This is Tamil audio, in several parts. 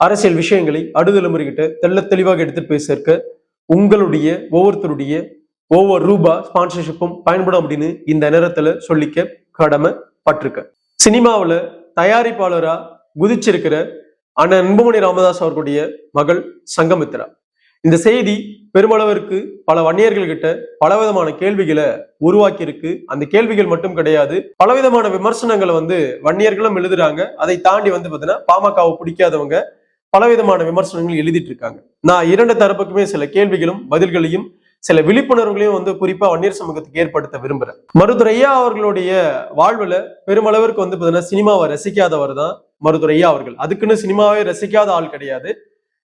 அரசியல் விஷயங்களை அடுதலைமுறைகிட்ட தெள்ள தெளிவாக எடுத்துட்டு போய் சேர்க்க உங்களுடைய ஒவ்வொருத்தருடைய ஒவ்வொரு ரூபா ஸ்பான்சர்ஷிப்பும் பயன்படும் அப்படின்னு இந்த நேரத்துல சொல்லிக்க கடமை பட்டிருக்க சினிமாவில் தயாரிப்பாளரா குதிச்சிருக்கிற அண்ணன் அன்புமணி ராமதாஸ் அவர்களுடைய மகள் சங்கமித்ரா. இந்த செய்தி பெருமளவிற்கு பல வன்னியர்கள் கிட்ட பலவிதமான கேள்விகளை உருவாக்கி இருக்கு அந்த கேள்விகள் மட்டும் கிடையாது பலவிதமான விமர்சனங்களை வந்து வன்னியர்களும் எழுதுறாங்க. அதை தாண்டி வந்து பார்த்தீங்கன்னா பாமகவை பிடிக்காதவங்க பலவிதமான விமர்சனங்கள் எழுதிட்டு இருக்காங்க நான் இரண்டு தரப்புக்குமே சில கேள்விகளும் பதில்களையும் சில விழிப்புணர்வுகளையும் வந்து குறிப்பா வன்னியர் சமூகத்துக்கு ஏற்படுத்த விரும்புறேன். மருதுரையா அவர்களுடைய வாழ்வுல பெருமளவிற்கு வந்து பாத்தீங்கன்னா சினிமாவை ரசிக்காதவர் தான் மருதுரையா அவர்கள். அதுக்குன்னு சினிமாவே ரசிக்காத ஆள் கிடையாது.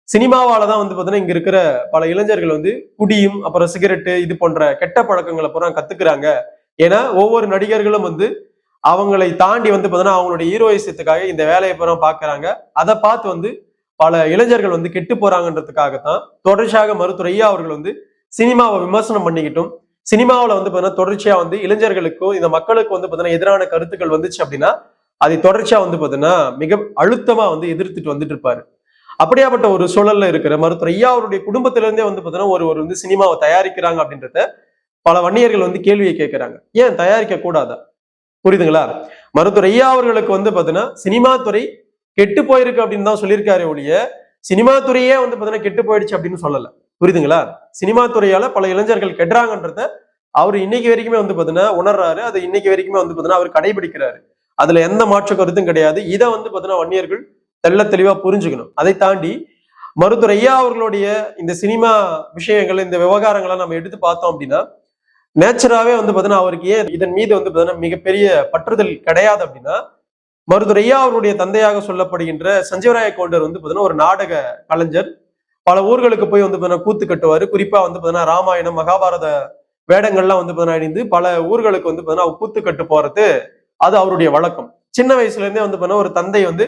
சினிமாவால தான் வந்து பாத்தீங்கன்னா இங்க இருக்கிற பல இளைஞர்கள் வந்து குடியும் அப்புறம் சிகரெட்டு இது போன்ற கெட்ட பழக்கங்களை பூரா கத்துக்கிறாங்க. ஏன்னா ஒவ்வொரு நடிகர்களும் வந்து அவங்களை தாண்டி வந்து பாத்தீங்கன்னா அவங்களுடைய ஹீரோயிசத்துக்காக இந்த வேலையை பூரா பாக்குறாங்க. அதை பார்த்து வந்து பல இளைஞர்கள் வந்து கெட்டு போறாங்கன்றதுக்காகத்தான் தொடர்ச்சியாக மருத்துவர் ஐயா அவர்கள் வந்து சினிமாவை விமர்சனம் பண்ணிக்கிட்டும். சினிமாவில் வந்து பார்த்தீங்கன்னா தொடர்ச்சியா வந்து இளைஞர்களுக்கும் இந்த மக்களுக்கு வந்து பார்த்தீங்கன்னா எதிரான கருத்துக்கள் வந்துச்சு அப்படின்னா அதை தொடர்ச்சியா வந்து பார்த்தீங்கன்னா மிக அழுத்தமா வந்து எதிர்த்துட்டு வந்துட்டு இருப்பாரு. அப்படியாப்பட்ட ஒரு சூழல்ல இருக்கிற மருத்துவர் ஐயா அவருடைய குடும்பத்திலிருந்தே வந்து பார்த்தீங்கன்னா ஒரு ஒரு வந்து சினிமாவை தயாரிக்கிறாங்க அப்படின்றத பல வன்னியர்கள் வந்து கேள்வியை கேட்கிறாங்க. ஏன் தயாரிக்க கூடாதா புரியுதுங்களா? மருத்துவர் ஐயா அவர்களுக்கு வந்து பார்த்தீங்கன்னா சினிமா துறை கெட்டு போயிருக்கு அப்படின்னு தான் சொல்லியிருக்காரு ஒழிய சினிமா துறையே வந்து பார்த்தீங்கன்னா கெட்டு போயிடுச்சு அப்படின்னு சொல்லல. புரியுதுங்களா? சினிமா துறையால பல இளைஞர்கள் கெட்டுறாங்கன்றத அவர் இன்னைக்கு வரைக்குமே வந்து பார்த்தீங்கன்னா உணர்றாரு. அதை இன்னைக்கு வரைக்குமே வந்து பார்த்தீங்கன்னா அவர் கடைபிடிக்கிறாரு. அதுல எந்த மாற்று கருத்தும் கிடையாது. இதை வந்து பார்த்தீங்கன்னா வன்னியர்கள் தெள்ள தெளிவா புரிஞ்சுக்கணும். அதை தாண்டி மருத்துவர் ஐயா அவர்களுடைய இந்த சினிமா விஷயங்கள் இந்த விவகாரங்களை நம்ம எடுத்து பார்த்தோம் அப்படின்னா நேச்சராகவே வந்து பார்த்தீங்கன்னா அவருக்கு ஏன் இதன் மீது வந்து பார்த்தீங்கன்னா மிகப்பெரிய பற்றுதல் கிடையாது அப்படின்னா மருத்துவர் ஐயா அவருடைய தந்தையாக சொல்லப்படுகின்ற சஞ்சீவராய கவுண்டர் வந்து பார்த்தீங்கன்னா ஒரு நாடக கலைஞர். பல ஊர்களுக்கு போய் வந்து பார்த்தீங்கன்னா கூத்து கட்டுவார். குறிப்பா வந்து பார்த்தீங்கன்னா ராமாயணம் மகாபாரத வேடங்கள்லாம் வந்து பார்த்தீங்கன்னா அணிந்து பல ஊர்களுக்கு வந்து பார்த்தீங்கன்னா கூத்து கட்டு போறது அது அவருடைய வழக்கம். சின்ன வயசுல இருந்தே வந்து பார்த்தீங்கன்னா ஒரு தந்தை வந்து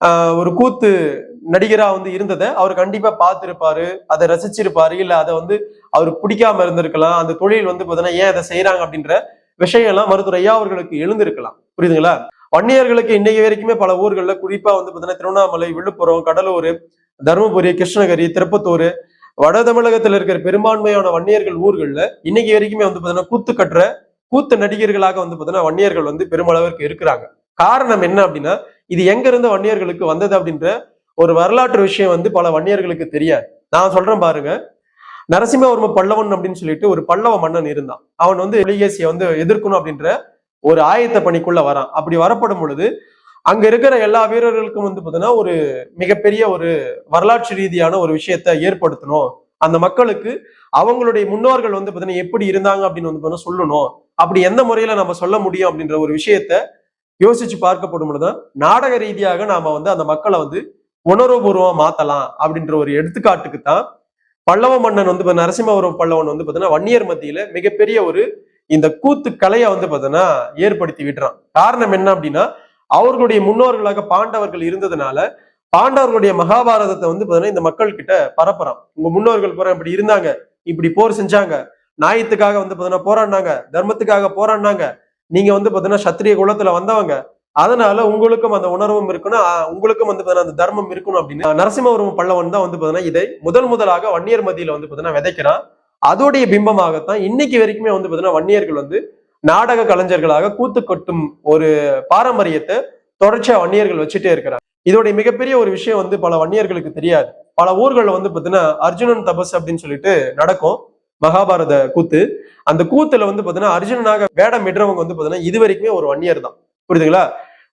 ஆஹ் ஒரு கூத்து நடிகரா வந்து இருந்ததை அவர் கண்டிப்பா பார்த்திருப்பாரு. அதை ரசிச்சிருப்பாரு. இல்ல அதை வந்து அவர் பிடிக்காம இருந்திருக்கலாம். அந்த தொழில் வந்து பார்த்தீங்கன்னா ஏன் அதை செய்யறாங்க அப்படின்ற விஷயம் எல்லாம் மருத்துவர் ஐயா அவர்களுக்கு எழுந்திருக்கலாம். புரியுதுங்களா? வன்னியர்களுக்கு இன்னைக்கு வரைக்குமே பல ஊர்களில் குறிப்பா வந்து பார்த்தீங்கன்னா திருவண்ணாமலை விழுப்புரம் கடலூர் தருமபுரி கிருஷ்ணகிரி திருப்பத்தூர் வட தமிழகத்தில் இருக்கிற பெரும்பான்மையான வன்னியர்கள் ஊர்களில் இன்னைக்கு வரைக்குமே வந்து பார்த்தீங்கன்னா கூத்து கட்டுற கூத்து நடிகர்களாக வந்து பார்த்தீங்கன்னா வன்னியர்கள் வந்து பெருமளவிற்கு இருக்கிறாங்க. காரணம் என்ன அப்படின்னா இது எங்க இருந்து வன்னியர்களுக்கு வந்தது அப்படின்ற ஒரு வரலாற்று விஷயம் வந்து பல வன்னியர்களுக்கு தெரியாது. நான் சொல்றேன் பாருங்க. நரசிம்மவர்ம பல்லவன் அப்படின்னு சொல்லிட்டு ஒரு பல்லவ மன்னன் இருந்தான். அவன் வந்து புலிகேசியை வந்து எதிர்க்கணும் அப்படின்ற ஒரு ஆயத்த பணிக்குள்ள வரான். அப்படி வரப்படும் பொழுது அங்க இருக்கிற எல்லா வீரர்களுக்கும் வந்து பார்த்தீங்கன்னா ஒரு மிகப்பெரிய ஒரு வரலாற்று ரீதியான ஒரு விஷயத்த ஏற்படுத்தணும். அந்த மக்களுக்கு அவங்களுடைய முன்னோர்கள் வந்து பார்த்தீங்கன்னா எப்படி இருந்தாங்க அப்படின்னு வந்து பார்த்தீங்கன்னா சொல்லணும். அப்படி எந்த முறையில நம்ம சொல்ல முடியும் அப்படின்ற ஒரு விஷயத்த யோசிச்சு பார்க்கப்படும் பொழுதுதான் நாடக ரீதியாக நாம வந்து அந்த மக்களை வந்து உணர்வுபூர்வமா மாத்தலாம் அப்படின்ற ஒரு எடுத்துக்காட்டுக்கு தான் பல்லவ மன்னன் வந்து நரசிம்மபுரம் நரசிம்மவரம் பல்லவன் வந்து பார்த்தீங்கன்னா வன்னியர் மத்தியில மிகப்பெரிய ஒரு இந்த கூத்து கலையை வந்து பார்த்தீங்கன்னா ஏற்படுத்தி விடுறான் காரணம் என்ன அப்படின்னா அவர்களுடைய முன்னோர்களாக பாண்டவர்கள் இருந்ததுனால பாண்டவர்களுடைய மகாபாரதத்தை வந்து பார்த்தீங்கன்னா இந்த மக்கள் கிட்ட பரப்புறான். உங்க முன்னோர்கள் பூரா இப்படி இருந்தாங்க இப்படி போர் செஞ்சாங்க நியாயத்துக்காக வந்து பார்த்தீங்கன்னா போராடினாங்க தர்மத்துக்காக போராடினாங்க நீங்க வந்து பார்த்தீங்கன்னா சத்திரிய குலத்துல வந்தவங்க அதனால உங்களுக்கும் அந்த உணர்வும் இருக்கணும் உங்களுக்கும் வந்து பார்த்தீங்கன்னா அந்த தர்மம் இருக்கணும் அப்படின்னு நரசிம்மவரம் பல்லவன் தான் வந்து பார்த்தீங்கன்னா இதை முதல் முதலாக வன்னியர் மதியில வந்து பார்த்தீங்கன்னா விதைக்கிறான். அதோடைய பிம்பமாகத்தான் இன்னைக்கு வரைக்குமே வந்து பார்த்தீங்கன்னா வன்னியர்கள் வந்து நாடக கலைஞர்களாக கூத்து கொட்டும் ஒரு பாரம்பரியத்தை தொடர்ச்சியா வன்னியர்கள் வச்சுட்டே இருக்கிறாங்க. இதோடைய மிகப்பெரிய ஒரு விஷயம் வந்து பல வன்னியர்களுக்கு தெரியாது. பல ஊர்களில் வந்து பாத்தீங்கன்னா அர்ஜுனன் தபஸ் அப்படின்னு சொல்லிட்டு நடக்கும் மகாபாரத கூத்து. அந்த கூத்துல வந்து பாத்தீங்கன்னா அர்ஜுனனாக வேடம் இடுறவங்க வந்து பாத்தீங்கன்னா இது வரைக்குமே ஒரு வன்னியர் தான். புரியுதுங்களா?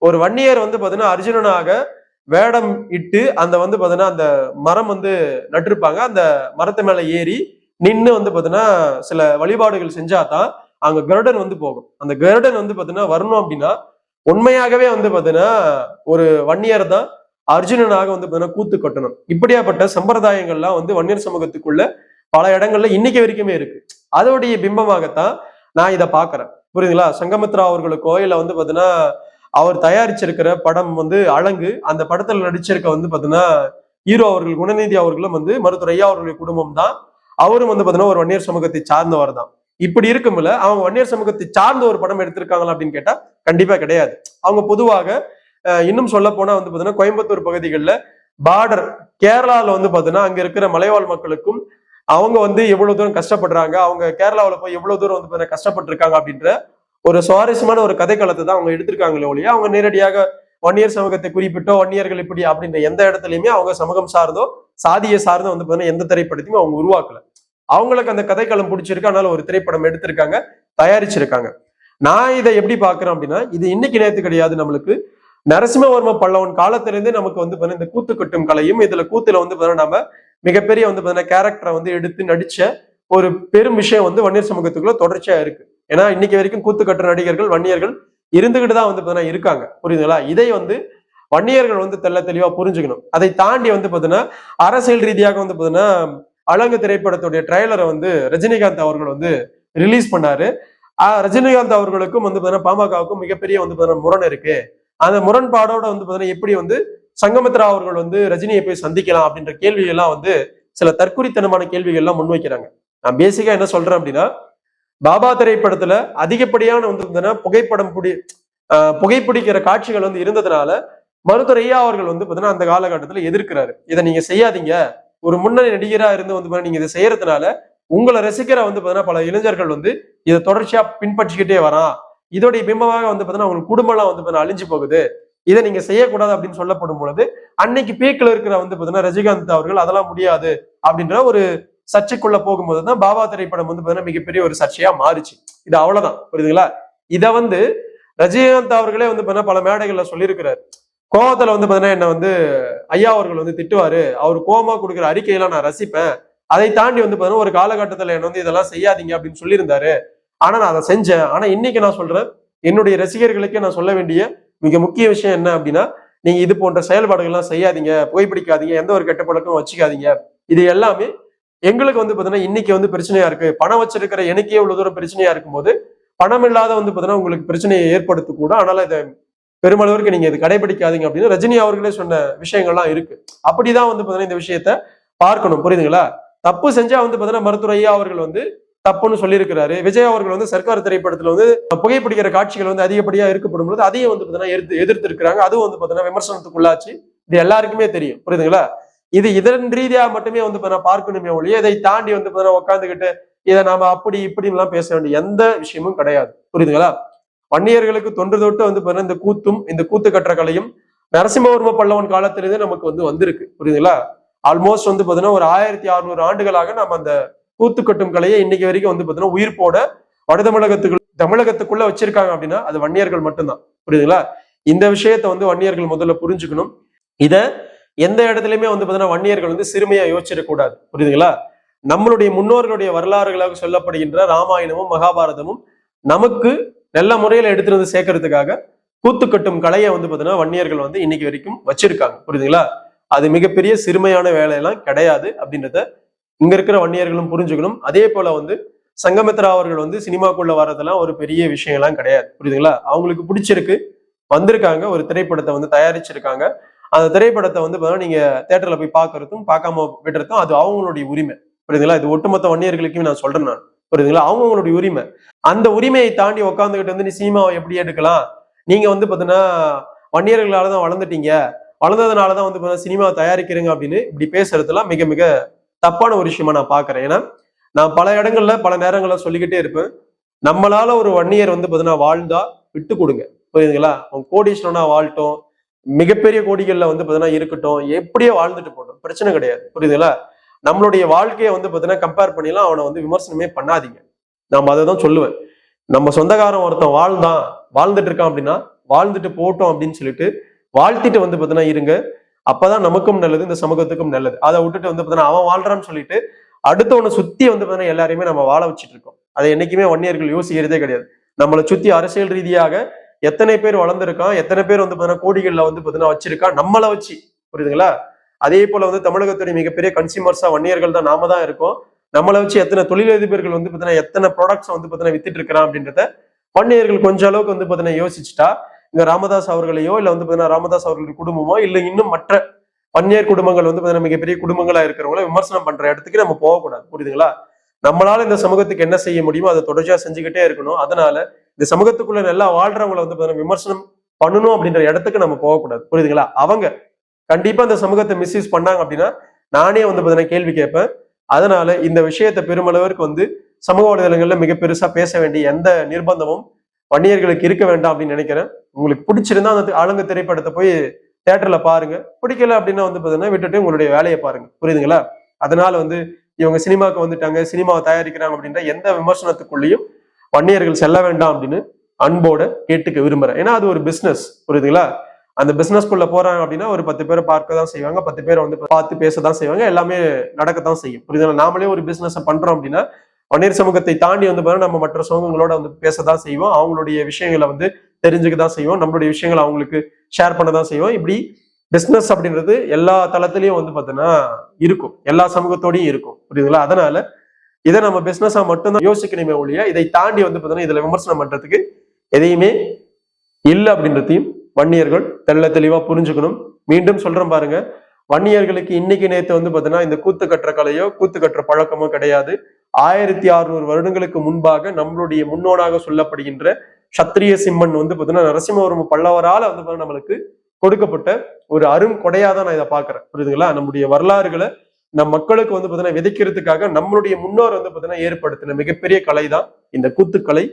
ஒரு வன்னியர் வந்து பாத்தீங்கன்னா அர்ஜுனனாக வேடம் இட்டு அந்த வந்து பாத்தீங்கன்னா அந்த மரம் வந்து நட்டிருப்பாங்க. அந்த மரத்து மேல ஏறி நின்று வந்து பாத்தீங்கன்னா சில வழிபாடுகள் செஞ்சாதான் அங்க கருடன் வந்து போகும். அந்த கருடன் வந்து பார்த்தீங்கன்னா வரணும் அப்படின்னா உண்மையாகவே வந்து பாத்தீங்கன்னா ஒரு வன்னியர் தான் அர்ஜுனனாக வந்து பார்த்தீங்கன்னா கூத்து கட்டணும். இப்படியாப்பட்ட சம்பிரதாயங்கள்லாம் வந்து வன்னியர் சமூகத்துக்குள்ள பல இடங்கள்ல இன்னைக்கு வரைக்குமே இருக்கு. அதோடைய பிம்பமாகத்தான் நான் இதை பாக்குறேன் புரியுதுங்களா? சங்கமித்ரா அவர்களுக்கோ இல்லை வந்து பாத்தீங்கன்னா அவர் தயாரிச்சிருக்கிற படம் வந்து அழகு. அந்த படத்துல நடிச்சிருக்க வந்து பாத்தீங்கன்னா ஹீரோ அவர்கள் குணநிதி அவர்களும் வந்து மருத்துவர் ஐயா அவர்களுடைய குடும்பம் தான் அவரும் வந்து பாத்தீங்கன்னா ஒரு வன்னியர் சமூகத்தை சார்ந்தவர் தான் இப்படி இருக்கும்ல அவங்க வன்னியர் சமூகத்தை சார்ந்த ஒரு படம் எடுத்திருக்காங்களா அப்படின்னு கேட்டா கண்டிப்பா கிடையாது. அவங்க பொதுவாக இன்னும் சொல்ல போனா வந்து பாத்தீங்கன்னா கோயம்புத்தூர் பகுதிகளில் பார்டர் கேரளாவில் வந்து பாத்தீங்கன்னா அங்க இருக்கிற மலைவாழ் மக்களுக்கும் அவங்க வந்து எவ்வளவு தூரம் கஷ்டப்படுறாங்க அவங்க கேரளாவில் போய் எவ்வளவு தூரம் வந்து பாத்தீங்கன்னா கஷ்டப்பட்டிருக்காங்க அப்படின்ற ஒரு சுவாரஸ்யமான ஒரு கதைக்களத்தை தான் அவங்க எடுத்திருக்காங்களே ஒழிய அவங்க நேரடியாக வன்னியர் சமூகத்தை குறிப்பிட்டோ வன்னியர்கள் இப்படி அப்படின்ற எந்த இடத்துலையுமே அவங்க சமூகம் சார்ந்தோ சாதியை சார்ந்தோ வந்து பாத்தீங்கன்னா எந்த திரைப்படத்தையும் அவங்க உருவாக்கல. அவங்களுக்கு அந்த கதைக்களம் பிடிச்சிருக்கு அதனால ஒரு திரைப்படம் எடுத்திருக்காங்க தயாரிச்சிருக்காங்க. நான் இதை எப்படி பாக்குறேன் அப்படின்னா இது இன்னைக்கு நேற்று கிடையாது நம்மளுக்கு. நரசிம்மவர்ம பல்லவன் காலத்திலிருந்தே நமக்கு வந்து இந்த கூத்து கட்டும் கலையும் இதுல கூத்துல வந்து பார்த்தீங்கன்னா நம்ம மிகப்பெரிய வந்து பார்த்தீங்கன்னா கேரக்டரை வந்து எடுத்து நடிச்ச ஒரு பெரும் விஷயம் வந்து வன்னியர் சமூகத்துக்குள்ள தொடர்ச்சியா இருக்கு. ஏன்னா இன்னைக்கு வரைக்கும் கூத்து கட்டுற நடிகர்கள் வன்னியர்கள் இருந்துகிட்டு தான் வந்து பார்த்தீங்கன்னா இருக்காங்க. புரியுதுங்களா? இதை வந்து வன்னியர்கள் வந்து தெள்ள தெளிவா புரிஞ்சுக்கணும். அதை தாண்டி வந்து பார்த்தீங்கன்னா அரசியல் ரீதியாக வந்து பார்த்தீங்கன்னா அழகு திரைப்படத்துடைய ட்ரைலரை வந்து ரஜினிகாந்த் அவர்கள் வந்து ரிலீஸ் பண்ணாரு. ரஜினிகாந்த் அவர்களுக்கும் வந்து பாத்தீங்கன்னா பாமகவுக்கும் மிகப்பெரிய வந்து பார்த்தீங்கன்னா முரண் இருக்கு. அந்த முரண்பாடோட வந்து பாத்தீங்கன்னா எப்படி வந்து சங்கமித்ரா அவர்கள் வந்து ரஜினியை போய் சந்திக்கலாம் அப்படின்ற கேள்விகள்லாம் வந்து சில தற்குறித்தனமான கேள்விகள் எல்லாம் முன்வைக்கிறாங்க. நான் பேசிக்கா என்ன சொல்றேன் அப்படின்னா பாபா திரைப்படத்துல அதிகப்படியான வந்து புகைப்படம் புடி புகைப்பிடிக்கிற காட்சிகள் வந்து இருந்ததுனால மருத்துவர் ஐயா அவர்கள் வந்து பாத்தீங்கன்னா அந்த காலகட்டத்துல எதிர்க்கிறாரு. இதை நீங்க செய்யாதீங்க. ஒரு முன்னணி நடிகரா இருந்து வந்து நீங்க இதை செய்யறதுனால உங்களை ரசிக்கிற வந்து பாத்தீங்கன்னா பல இளைஞர்கள் வந்து இதை தொடர்ச்சியா பின்பற்றிக்கிட்டே வரான் இதோடைய பிம்பமாக வந்து பாத்தீங்கன்னா உங்களுக்கு குடும்பம்லாம் வந்து பாத்தீங்கன்னா அழிஞ்சு போகுது. இதை நீங்க செய்யக்கூடாது அப்படின்னு சொல்லப்படும் பொழுது அன்னைக்கு பீக்கில் இருக்கிற வந்து பாத்தீங்கன்னா ரஜினிகாந்த் அவர்கள் அதெல்லாம் முடியாது அப்படின்ற ஒரு சர்ச்சைக்குள்ள போகும்போது தான் பாபா திரைப்படம் வந்து பார்த்தீங்கன்னா மிகப்பெரிய ஒரு சர்ச்சையா மாறுச்சு. இது அவ்வளவுதான். புரியுதுங்களா? இதை வந்து ரஜினிகாந்த் அவர்களே வந்து பார்த்தீங்கன்னா பல மேடைகள்ல சொல்லியிருக்கிறார். கோவத்துல வந்து பார்த்தீங்கன்னா என்ன வந்து ஐயா அவர்கள் வந்து திட்டுவாரு. அவர் கோவமா கொடுக்குற அறிக்கையெல்லாம் நான் ரசிப்பேன். அதை தாண்டி வந்து பார்த்தீங்கன்னா ஒரு காலகட்டத்துல என்ன வந்து இதெல்லாம் செய்யாதீங்க அப்படின்னு சொல்லியிருந்தாரு. ஆனா நான் அதை செஞ்சேன். ஆனா இன்னைக்கு நான் சொல்றேன் என்னுடைய ரசிகர்களுக்கே நான் சொல்ல வேண்டிய மிக முக்கிய விஷயம் என்ன அப்படின்னா நீங்க இது போன்ற செயல்பாடுகள்லாம் செய்யாதீங்க புகைப்பிடிக்காதீங்க எந்த ஒரு கெட்ட பழக்கமும் வச்சுக்காதீங்க. இது எல்லாமே எங்களுக்கு வந்து பார்த்தீங்கன்னா இன்னைக்கு வந்து பிரச்சனையா இருக்கு. பணம் வச்சிருக்கிற எனக்கே இவ்வளவு தூரம் பிரச்சனையா இருக்கும்போது பணம் இல்லாத வந்து பார்த்தீங்கன்னா உங்களுக்கு பிரச்சனையை ஏற்படுத்தக்கூடும் அதனால இதை பெருமளவிற்கு நீங்க இது கடைபிடிக்காதீங்க அப்படின்னு ரஜினி அவர்களே சொன்ன விஷயங்கள்லாம் இருக்கு. அப்படிதான் வந்து பார்த்தீங்கன்னா இந்த விஷயத்த பார்க்கணும். புரியுதுங்களா? தப்பு செஞ்சா வந்து பார்த்தீங்கன்னா மருத்துவர் அவர்கள் வந்து தப்புன்னு சொல்லியிருக்கிறாரு. விஜய் அவர்கள் வந்து சர்க்கார் திரைப்படத்துல வந்து புகைப்பிடிக்கிற காட்சிகள் வந்து அதிகப்படியா இருக்கப்படும் பொழுது அதையும் வந்து பார்த்தீங்கன்னா எதிர்த்து எதிர்த்து இருக்கிறாங்க அதுவும் வந்து பார்த்தீங்கன்னா விமர்சனத்துக்குள்ளாச்சு. இது எல்லாருக்குமே தெரியும். புரியுதுங்களா? இது இதன் ரீதியா மட்டுமே வந்து பார்க்கணுமே ஒழிய இதை தாண்டி வந்து பாத்தீங்கன்னா உட்காந்துக்கிட்டு இதை நாம அப்படி இப்படி எல்லாம் பேச வேண்டிய எந்த விஷயமும் கிடையாது. புரியுதுங்களா? வன்னியர்களுக்கு தொன்று தொட்டு வந்து பாத்தீங்கன்னா இந்த கூத்தும் இந்த கூத்து கட்டுற கலையும் நரசிம்மவர்ம பல்லவன் காலத்திலிருந்து நமக்கு வந்து வந்திருக்கு. புரியுதுங்களா? ஆல்மோஸ்ட் வந்து பாத்தீங்கன்னா ஒரு ஆயிரத்தி அறுநூறு ஆண்டுகளாக நம்ம அந்த கூத்து கட்டும் கலையை இன்னைக்கு வரைக்கும் வந்து பாத்தீங்கன்னா உயிர்ப்போட வட தமிழகத்துக்கு தமிழகத்துக்குள்ள வச்சிருக்காங்க அப்படின்னா அது வன்னியர்கள் மட்டும்தான். புரியுதுங்களா? இந்த விஷயத்த வந்து வன்னியர்கள் முதல்ல புரிஞ்சுக்கணும். இதை எந்த இடத்துலையுமே வந்து பாத்தீங்கன்னா வன்னியர்கள் வந்து சிறுமையா யோசிச்சிடக்கூடாது புரியுதுங்களா? நம்மளுடைய முன்னோர்களுடைய வரலாறுகளாக சொல்லப்படுகின்ற ராமாயணமும் மகாபாரதமும் நமக்கு நல்ல முறையில எடுத்துட்டு வந்து சேர்க்கறதுக்காக கூத்து கட்டும் கலையை வந்து பாத்தீங்கன்னா வன்னியர்கள் வந்து இன்னைக்கு வரைக்கும் வச்சிருக்காங்க. புரியுதுங்களா? அது மிகப்பெரிய சிறுமையான வேலையெல்லாம் கிடையாது அப்படின்றத இங்க இருக்கிற வன்னியர்களும் புரிஞ்சுக்கணும். அதே போல வந்து சங்கமித்ரா அவர்கள் வந்து சினிமாக்குள்ள வர்றதெல்லாம் ஒரு பெரிய விஷயம் எல்லாம் கிடையாது. புரியுதுங்களா? அவங்களுக்கு பிடிச்சிருக்கு. வந்திருக்காங்க. ஒரு திரைப்படத்தை வந்து தயாரிச்சிருக்காங்க. அந்த திரைப்படத்தை வந்து பார்த்தீங்கன்னா நீங்க தேட்டர்ல போய் பார்க்கறதும் பார்க்காம விடுறதும் அது அவங்களுடைய உரிமை. புரியுதுங்களா? இது ஒட்டுமொத்த வன்னியர்களுக்கும் நான் சொல்றேன் நான். புரியுதுங்களா? அவங்களுடைய உரிமை. அந்த உரிமையை தாண்டி உட்காந்துக்கிட்டு வந்து நீ சினிமாவை எப்படி எடுக்கலாம்? நீங்க வந்து பாத்தீங்கன்னா வன்னியர்களால தான் வளர்ந்துட்டீங்க. வளர்ந்ததுனால தான் வந்து பாத்தீங்கன்னா சினிமாவை தயாரிக்கிறீங்க அப்படின்னு இப்படி பேசுறதுலாம் மிக மிக தப்பான ஒரு விஷயமா நான் பாக்குறேன் ஏன்னா நான் பல இடங்கள்ல பல நேரங்கள்ல சொல்லிக்கிட்டே இருப்பேன். நம்மளால ஒரு வன்னியர் வந்து பாத்தீங்கன்னா வாழ்ந்தா விட்டு கொடுங்க. புரியுதுங்களா? அவன் கோடீஸ்வரனா வாழட்டும் மிகப்பெரிய கோடிகளில் வந்து பார்த்தீங்கன்னா இருக்கட்டும் எப்படியோ வாழ்ந்துட்டு போட்டோம் பிரச்சனை கிடையாது. புரியுதுங்களா? நம்மளுடைய வாழ்க்கையை வந்து பார்த்தீங்கன்னா கம்பேர் பண்ணிலாம் அவனை வந்து விமர்சனமே பண்ணாதீங்க. நம்ம அதை தான் சொல்லுவேன். நம்ம சொந்தக்காரன் ஒருத்தன் வாழ்ந்தான் வாழ்ந்துட்டு இருக்கான் அப்படின்னா வாழ்ந்துட்டு போட்டோம் அப்படின்னு சொல்லிட்டு வாழ்த்திட்டு வந்து பார்த்தீங்கன்னா இருங்க. அப்பதான் நமக்கும் நல்லது இந்த சமூகத்துக்கும் நல்லது. அதை விட்டுட்டு வந்து பார்த்தீங்கன்னா அவன் வாழ்றான்னு சொல்லிட்டு அடுத்தவனை சுத்தி வந்து பார்த்தீங்கன்னா எல்லாரையுமே நம்ம வாழ வச்சுட்டு இருக்கோம். அதை என்னைக்குமே வன்னியர்கள் யோசிக்கிறதே கிடையாது. நம்மளை சுத்தி அரசியல் ரீதியாக எத்தனை பேர் வளர்ந்துருக்கான் எத்தனை பேர் வந்து பார்த்தீங்கன்னா கோடிகளில் வந்து பார்த்தீங்கன்னா வச்சிருக்கான் நம்மளை வச்சு. புரியுதுங்களா? அதே போல வந்து தமிழகத்துடைய மிகப்பெரிய கன்சியூமர்ஸா வன்னியர்கள் தான் நாம தான் இருக்கோம். நம்மளை வச்சு எத்தனை தொழிலதிபர்கள் வந்து பார்த்தீங்கன்னா எத்தனை ப்ராடக்ட்ஸ் வந்து பார்த்தீங்கன்னா வித்துட்டு இருக்கிறான் அப்படின்றத வன்னியர்கள் கொஞ்ச அளவுக்கு வந்து பார்த்தீங்கன்னா யோசிச்சுட்டா இங்க ராமதாஸ் அவர்களையோ இல்லை வந்து பார்த்தீங்கன்னா ராமதாஸ் அவர்களுடைய குடும்பமோ இல்லை இன்னும் மற்ற வன்னியர் குடும்பங்கள் வந்து பார்த்தீங்கன்னா மிகப்பெரிய குடும்பங்களா இருக்கிறவங்கள விமர்சனம் பண்ற இடத்துக்கு நம்ம போகக்கூடாது. புரியுதுங்களா? நம்மளால இந்த சமூகத்துக்கு என்ன செய்ய முடியுமோ அதை தொடர்ச்சியா செஞ்சுக்கிட்டே இருக்கணும். அதனால இந்த சமூகத்துக்குள்ள நல்லா வாழ்றவங்களை வந்து பார்த்தீங்கன்னா விமர்சனம் பண்ணணும் அப்படின்ற இடத்துக்கு நம்ம போகக்கூடாது. புரியுதுங்களா? அவங்க கண்டிப்பா இந்த சமூகத்தை மிஸ்யூஸ் பண்ணாங்க அப்படின்னா நானே வந்து பாத்தீங்கன்னா கேள்வி கேட்பேன். அதனால இந்த விஷயத்தை பெருமளவிற்கு வந்து சமூக வலைதளங்கள்ல மிக பெருசா பேச வேண்டிய எந்த நிர்பந்தமும் வன்னியர்களுக்கு இருக்க வேண்டாம் அப்படின்னு நினைக்கிறேன். உங்களுக்கு பிடிச்சிருந்தா அந்த ஆளுங்க திரைப்படத்தை போய் தேட்டர்ல பாருங்க. பிடிக்கல அப்படின்னா வந்து பாத்தீங்கன்னா விட்டுட்டு உங்களுடைய வேலையை பாருங்க. புரியுதுங்களா? அதனால வந்து இவங்க சினிமாவுக்கு வந்துட்டாங்க சினிமாவை தயாரிக்கிறாங்க அப்படின்ற எந்த விமர்சனத்துக்குள்ளேயும் வன்னியர்கள் செல்ல வேண்டாம் அப்படின்னு அன்போட கேட்டுக்க விரும்புறேன். ஏன்னா அது ஒரு பிசினஸ் புரியுதுங்களா? அந்த பிசினஸ்க்குள்ள போறாங்க அப்படின்னா ஒரு பத்து பேரை பார்க்க தான் செய்வாங்க பத்து பேரை வந்து பார்த்து பேச தான் செய்வாங்க எல்லாமே நடக்கத்தான் செய்யும். புரியுதுங்களா? நாமளே ஒரு பிசினஸ் பண்றோம் அப்படின்னா வன்னியர் சமூகத்தை தாண்டி வந்து பாத்தீங்கன்னா நம்ம மற்ற சமூகங்களோட வந்து பேசதான் செய்வோம் அவங்களுடைய விஷயங்களை வந்து தெரிஞ்சுக்க தான் செய்வோம் நம்மளுடைய விஷயங்களை அவங்களுக்கு ஷேர் பண்ண தான் செய்வோம். இப்படி பிஸ்னஸ் அப்படின்றது எல்லா தளத்திலையும் வந்து பார்த்தீங்கன்னா இருக்கும். எல்லா சமூகத்தோடையும் இருக்கும். புரியுதுங்களா? அதனால இதை நம்ம பிசினஸா மட்டும்தான் யோசிக்கணுமே ஒழிய இதை தாண்டி வந்து பார்த்தோன்னா இதுல விமர்சனம் பண்றதுக்கு எதையுமே இல்லை அப்படின்றதையும் வன்னியர்கள் தெள்ள தெளிவா புரிஞ்சுக்கணும். மீண்டும் சொல்றேன் பாருங்க. வன்னியர்களுக்கு இன்னைக்கு நேத்து வந்து பாத்தீங்கன்னா இந்த கூத்து கட்டுற கலையோ கூத்து கட்டுற பழக்கமோ கிடையாது. ஆயிரத்தி அறுநூறு வருடங்களுக்கு முன்பாக நம்மளுடைய முன்னோடாக சொல்லப்படுகின்ற சத்திரிய சிம்மன் வந்து பாத்தீங்கன்னா நரசிம்மவர்ம பல்லவரால வந்து நம்மளுக்கு கொடுக்கப்பட்ட ஒரு அரும் கொடையா தான் நான் இதை பாக்குறேன் புரியுதுங்களா? நம்முடைய வரலாறுகளை நம் மக்களுக்கு வந்து பார்த்தீங்கன்னா விதைக்கிறதுக்காக நம்மளுடைய முன்னோர் வந்து பார்த்தீங்கன்னா ஏற்படுத்தின மிகப்பெரிய கலை தான் இந்த கூத்துக்கலை.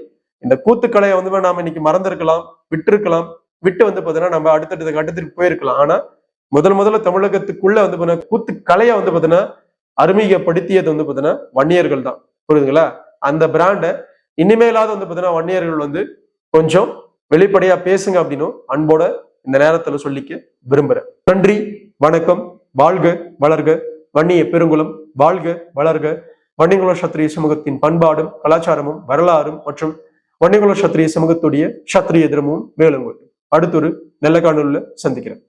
இந்த கூத்துக்கலையை வந்து நாம இன்னைக்கு மறந்திருக்கலாம் விட்டிருக்கலாம். விட்டு வந்து பார்த்தீங்கன்னா நம்ம அடுத்தடுத்த கட்டத்திற்கு போயிருக்கலாம். ஆனா முதல் முதல்ல தமிழகத்துக்குள்ள வந்து பார்த்தீங்கன்னா கூத்துக்கலையை வந்து பார்த்தீங்கன்னா அறிமுகப்படுத்தியது வந்து பார்த்தீங்கன்னா வன்னியர்கள் தான். புரியுதுங்களா? அந்த பிராண்டை இனிமேலாவது வந்து பார்த்தீங்கன்னா வன்னியர்கள் வந்து கொஞ்சம் வெளிப்படையா பேசுங்க அப்படின்னும் அன்போட இந்த நேரத்துல சொல்லிக்க விரும்புறேன். நன்றி வணக்கம் வாழ்க வளர்க. வன்னிய பெருங்குளம் வாழ்க வளர்க. வன்னியகுல சத்திரிய சமூகத்தின் பண்பாடும் கலாச்சாரமும் வரலாறும் மற்றும் வன்னியகுல சத்திரிய சமூகத்துடைய சத்திரிய தினமும் மேலும் அடுத்தொரு நல்ல காணொலியில் சந்திக்கிறேன்.